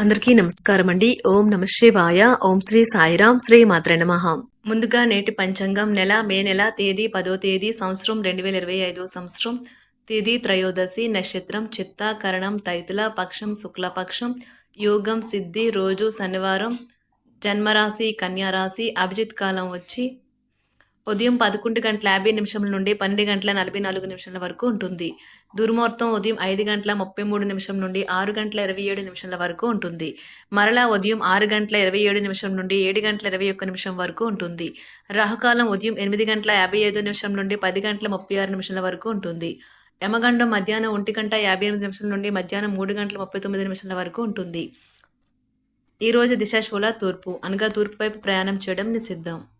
అందరికీ నమస్కారం అండి. ఓం నమ శివాయ. ఓం శ్రీ సాయిరాం శ్రీ మాత్ర నమః. ముందుగా నేటి పంచాంగం నెల మే నెల తేదీ పదో తేదీ సంవత్సరం రెండు వేల ఇరవై ఐదో సంవత్సరం. తేదీ త్రయోదశి నక్షత్రం చిత్త కరణం తైతుల పక్షం శుక్లపక్షం యోగం సిద్ధి రోజు శనివారం జన్మరాశి కన్యారాశి అభిజిత్ కాలం వచ్చి ఉదయం పదకొండు గంటల యాభై నిమిషముల నుండి పన్నెండు గంటల నలభై నాలుగు నిమిషాల వరకు ఉంటుంది. దుర్ముహూర్తం ఉదయం ఐదు గంటల ముప్పై మూడు నిమిషం నుండి ఆరు గంటల ఇరవై ఏడు నిమిషాల వరకు ఉంటుంది. మరలా ఉదయం ఆరు గంటల ఇరవై ఏడు నిమిషం నుండి ఏడు గంటల ఇరవై ఒక్క నిమిషం వరకు ఉంటుంది. రాహుకాలం ఉదయం ఎనిమిది గంటల యాభై ఐదు నిమిషం నుండి పది గంటల ముప్పై ఆరు నిమిషాల వరకు ఉంటుంది. యమగండం మధ్యాహ్నం ఒంటి గంట యాభై ఎనిమిది నిమిషాల నుండి మధ్యాహ్నం మూడు గంటల ముప్పై తొమ్మిది నిమిషాల వరకు ఉంటుంది. ఈరోజు రోజు దిశాశూల తూర్పు అనగా తూర్పు వైపు ప్రయాణం చేయడం నిషిద్ధం.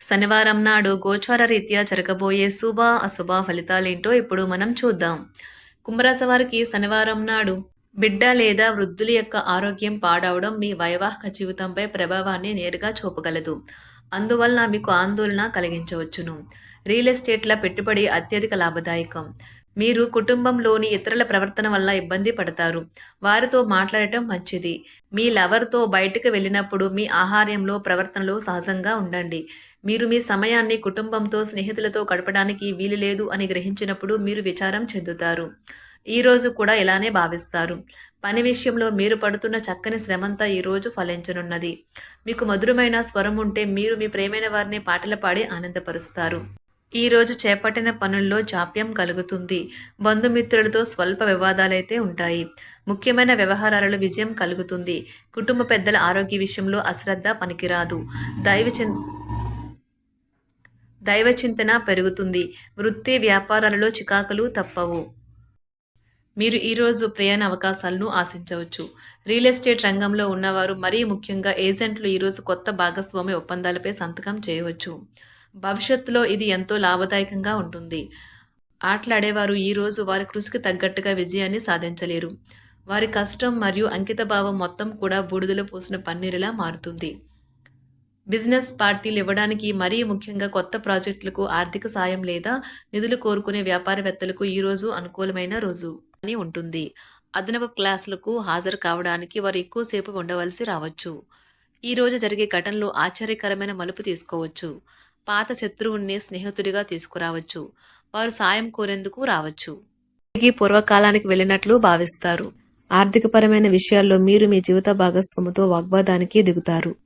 శనివారం నాడు గోచార రీత్యా జరగబోయే శుభ అశుభ ఫలితాలేంటో ఇప్పుడు మనం చూద్దాం. కుంభరాశి వారికి శనివారం నాడు బిడ్డ లేదా వృద్ధుల యొక్క ఆరోగ్యం పాడవడం మీ వైవాహిక జీవితంపై ప్రభావాన్ని నేరుగా చూపగలదు. అందువలన మీకు ఆందోళన కలిగించవచ్చును. రియల్ ఎస్టేట్ల పెట్టుబడి అత్యధిక లాభదాయకం. మీరు కుటుంబంలోని ఇతరుల ప్రవర్తన వల్ల ఇబ్బంది పడతారు. వారితో మాట్లాడటం మంచిది. మీ లవర్తో బయటకు వెళ్ళినప్పుడు మీ ఆహార్యంలో ప్రవర్తనలో సహజంగా ఉండండి. మీరు మీ సమయాన్ని కుటుంబంతో స్నేహితులతో గడపడానికి వీలు లేదు అని గ్రహించినప్పుడు మీరు విచారం చెందుతారు. ఈరోజు కూడా ఇలానే భావిస్తారు. పని విషయంలో మీరు పడుతున్న చక్కని శ్రమంతా ఈ రోజు ఫలించనున్నది. మీకు మధురమైన స్వరం ఉంటే మీరు మీ ప్రేమైన వారిని పాటలు పాడి ఆనందపరుస్తారు. ఈ రోజు చేపట్టిన పనుల్లో జాప్యం కలుగుతుంది. బంధుమిత్రులతో స్వల్ప వివాదాలైతే ఉంటాయి. ముఖ్యమైన వ్యవహారాలలో విజయం కలుగుతుంది. కుటుంబ పెద్దల ఆరోగ్య విషయంలో అశ్రద్ధ పనికిరాదు. దైవ దైవచింతన దైవ చింతన పెరుగుతుంది. వృత్తి వ్యాపారాలలో చికాకులు తప్పవు. మీరు ఈరోజు ప్రయాణ అవకాశాలను ఆశించవచ్చు. రియల్ ఎస్టేట్ రంగంలో ఉన్నవారు మరీ ముఖ్యంగా ఏజెంట్లు ఈరోజు కొత్త భాగస్వామి ఒప్పందాలపై సంతకం చేయవచ్చు. భవిష్యత్తులో ఇది ఎంతో లాభదాయకంగా ఉంటుంది. ఆటలాడేవారు ఈరోజు వారి కృషికి తగ్గట్టుగా విజయాన్ని సాధించలేరు. వారి కష్టం మరియు అంకితభావం మొత్తం కూడా బూడిదలో పోసిన పన్నీరులా మారుతుంది. బిజినెస్ పార్టీలు ఇవ్వడానికి మరీ ముఖ్యంగా కొత్త ప్రాజెక్టులకు ఆర్థిక సాయం లేదా నిధులు కోరుకునే వ్యాపారవేత్తలకు ఈరోజు అనుకూలమైన రోజు అని ఉంటుంది. అదనపు క్లాసులకు హాజరు కావడానికి వారు ఎక్కువసేపు ఉండవలసి రావచ్చు. ఈరోజు జరిగే ఘటనలు ఆశ్చర్యకరమైన మలుపు తీసుకోవచ్చు. పాత శత్రువుని స్నేహితుడిగా తీసుకురావచ్చు. వారు సాయం కోరేందుకు రావచ్చు. తిరిగి పూర్వకాలానికి వెళ్ళినట్లు భావిస్తారు. ఆర్థికపరమైన విషయాల్లో మీరు మీ జీవిత భాగస్వామితో వాగ్వాదానికి దిగుతారు.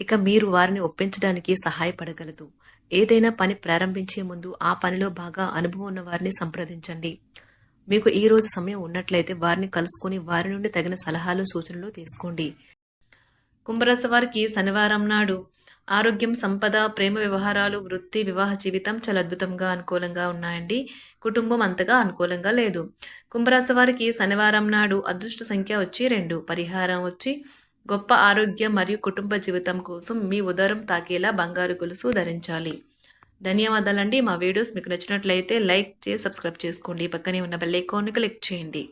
ఇక మీరు వారిని ఒప్పించడానికి సహాయపడగలదు. ఏదైనా పని ప్రారంభించే ముందు ఆ పనిలో బాగా అనుభవం ఉన్న వారిని సంప్రదించండి. మీకు ఈ రోజు సమయం ఉన్నట్లయితే వారిని కలుసుకుని వారి నుండి తగిన సలహాలు సూచనలు తీసుకోండి. కుంభరాశి వారికి శనివారం నాడు ఆరోగ్యం సంపద ప్రేమ వ్యవహారాలు వృత్తి వివాహ జీవితం చాలా అద్భుతంగా అనుకూలంగా ఉన్నాయండి. కుటుంబం అంతగా అనుకూలంగా లేదు. కుంభరాశి వారికి శనివారం నాడు అదృష్ట సంఖ్య వచ్చి రెండు పరిహారం వచ్చి గొప్ప ఆరోగ్యం మరియు కుటుంబ జీవితం కోసం మీ ఉదరం తాకేలా బంగారు గొలుసు ధరించాలి. ధన్యవాదాలండి. మా వీడియోస్ మీకు నచ్చినట్లయితే లైక్ చేసి సబ్స్క్రైబ్ చేసుకోండి. పక్కనే ఉన్న బెల్ ఐకాన్ని క్లిక్ చేయండి.